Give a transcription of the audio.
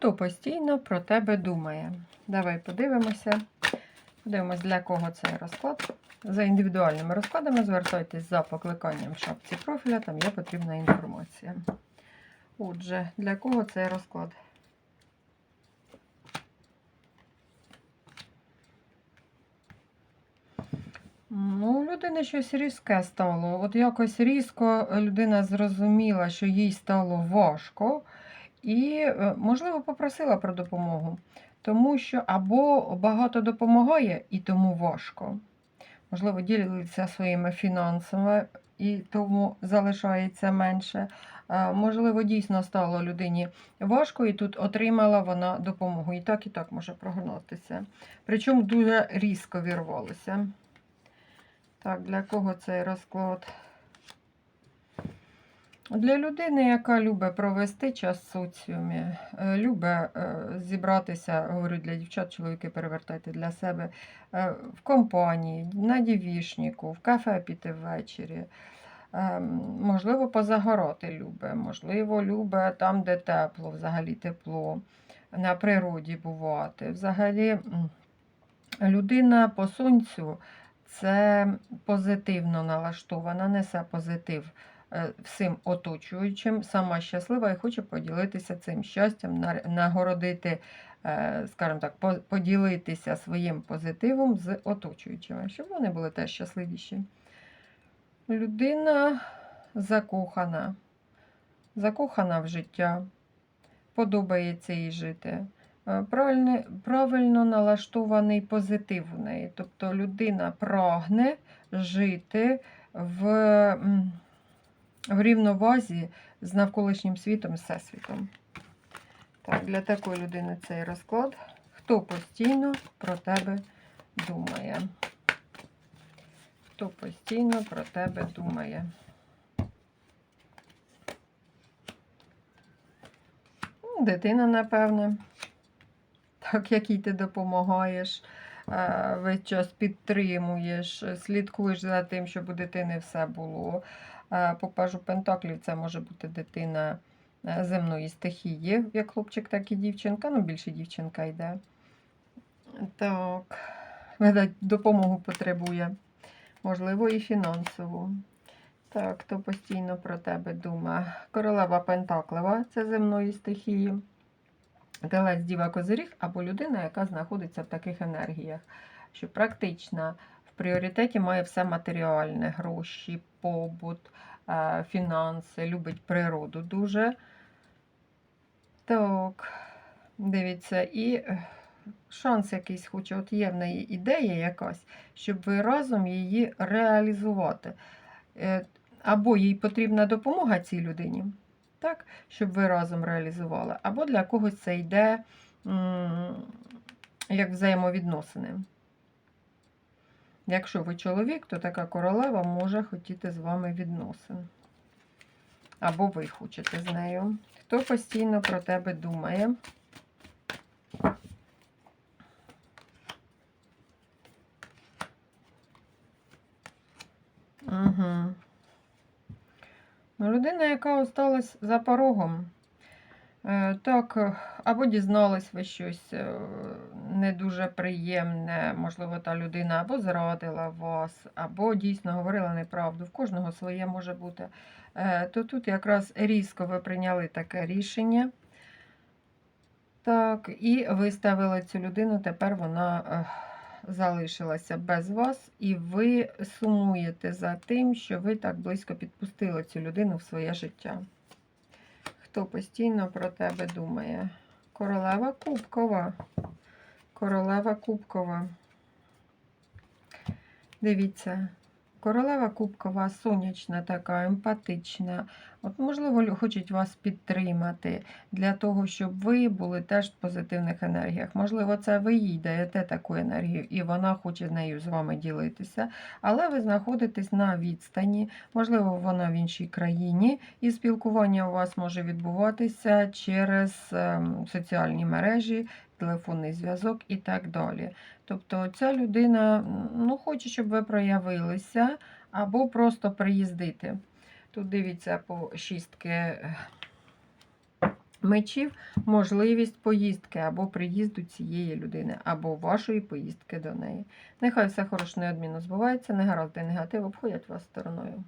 Хто постійно про тебе думає? Давай подивимося. Подивимось, для кого цей розклад. За індивідуальними розкладами звертайтесь за покликанням в шапці профіля, там є потрібна інформація. Отже, для кого цей розклад? Ну, у людини щось різке стало. От якось різко людина зрозуміла, що їй стало важко, і, е, можливо, попросила про допомогу. Тому що або багато допомагає, і тому важко. Можливо, ділиться своїми фінансами, і тому залишається менше. Можливо, дійсно стало людині важко, і тут отримала вона допомогу. І так, і так може прогнатися. Причому дуже різко вірвалося. Так, для кого цей розклад? Для людини, яка любить провести час в соціумі, е, любить е, зібратися, говорю для дівчат, чоловіки перевертайте для себе, е, в компанії, на дівішнику, в кафе піти ввечері. Е, Можливо, позагороти любить, можливо, любить там, де тепло, взагалі тепло, на природі бувати. Взагалі, людина по сонцю це позитивно налаштована, несе позитив всім оточуючим, сама щаслива і хоче поділитися цим щастям, нагородити, е, скажімо так, поділитися своїм позитивом з оточуючими, щоб вони були теж щасливіші. Людина закохана, закохана в життя, подобається їй жити. Е, Правильно, правильно налаштований позитив у неї. Тобто людина прагне жити в, в рівновазі з навколишнім світом всесвітом. Так, для такої людини цей розклад. Хто постійно про тебе думає? Хто постійно про тебе думає? Дитина, напевне так, якій ти допомагаєш, е, весь час підтримуєш, слідкуєш за тим, щоб у дитини все було. Е, По пажу Пентаклів це може бути дитина е, земної стихії, як хлопчик, так і дівчинка. Ну, більше дівчинка йде. Так, допомогу потребує. Можливо, і фінансову. Так, хто постійно про тебе думає? Королева Пентаклева це земної стихії. Телець Діва Козиріг або людина, яка знаходиться в таких енергіях, що практично в пріоритеті має все матеріальне, гроші, побут, е, фінанси, любить природу дуже. Так, дивіться, і е, шанс якийсь хоче, от є в неї ідея якась, щоб ви разом її реалізувати. Е, Або їй потрібна допомога цій людині, так, щоб ви разом реалізували, або для когось це йде як взаємовідносини. Якщо ви чоловік, то така королева може хотіти з вами відносин. Або ви хочете з нею. Хто постійно про тебе думає? Угу. Людина, яка осталась за порогом. Е, Так, е, або дізналась ви щось е, не дуже приємне, можливо, та людина або зрадила вас, або дійсно говорила неправду. В кожного своє може бути. То тут якраз різко ви прийняли таке рішення. Так, і виставили цю людину, тепер вона залишилася без вас, і ви сумуєте за тим, що ви так близько підпустили цю людину в своє життя. Хто постійно про тебе думає? Королева Кубкова. Королева Кубкова. Дивіться, королева Кубкова сонячна така, емпатична. От, можливо, хочуть вас підтримати для того, щоб ви були теж в позитивних енергіях. Можливо, це ви їй даєте таку енергію, і вона хоче нею з вами ділитися. Але ви знаходитесь на відстані, можливо, вона в іншій країні, і спілкування у вас може відбуватися через ем, соціальні мережі, телефонний зв'язок і так далі. Тобто ця людина ну, хоче, щоб ви проявилися, або просто приїздити. Тут дивіться по шістки е, мечів можливість поїздки або приїзду цієї людини, або вашої поїздки до неї. Нехай все хороше неодмінно збувається, негаразди негатив обходять вас стороною.